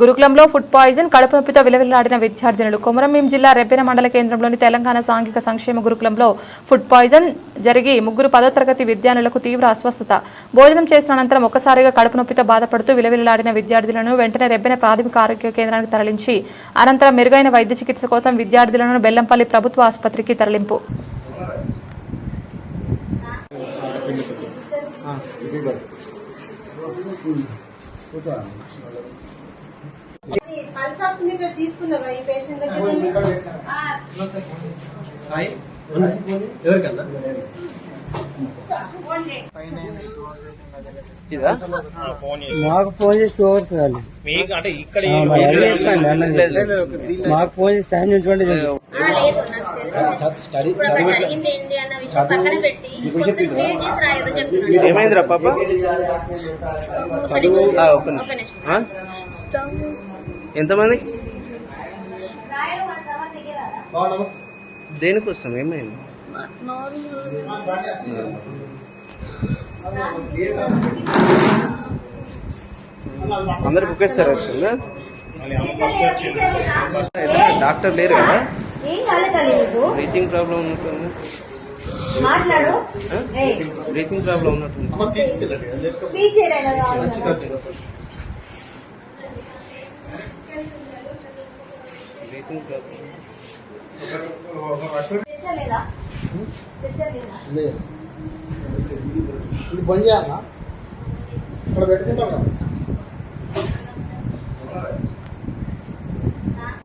గురుకులంలో food poison కడుపు నొప్పితో విలవిల్లాడిన విద్యార్థినులు. కొమరంభీం జిల్లా రెబ్బెన మండల కేంద్రంలోని తెలంగాణ సాంఘిక సంక్షేమ గురుకులంలో ఫుడ్ పాయిజన్ జరిగి ముగ్గురు పదో తరగతి విద్యార్థులకు తీవ్ర అస్వస్థత. భోజనం చేసిన అనంతరం ఒక్కసారిగా కడుపు నొప్పితో బాధపడుతూ విలవిల్లాడిన విద్యార్థులను వెంటనే రెబ్బెన ప్రాథమిక ఆరోగ్య కేంద్రానికి తరలించి అనంతరం మెరుగైన వైద్య చికిత్స కోసం విద్యార్థులను బెల్లంపల్లి ప్రభుత్వ ఆసుపత్రికి తరలింపు. పల్స్ ఆక్సిమీటర్ తీసుకున్నావా ఈ పేషెంట్ మాకు ఫోన్ చేసి టూ అవర్స్ కాదు మీకు ఫోన్ చేసి టైం చూసుకోండి ఏమైందిరా పాప? ఒక ఎంతమంది? దేనికోసం ఏమైంది? అందరు బుక్ చేస్తారు వచ్చిందా డాక్టర్ లేరు కదా? బ్రీతింగ్ ప్రాబ్లం ఉన్నట్టుంది. మాట్లాడు. బ్రీతింగ్ ప్రాబ్లం ఉన్నట్టుంది. బంద్ చేయాలా ఇక్కడ పెట్టుకుంటాం కదా.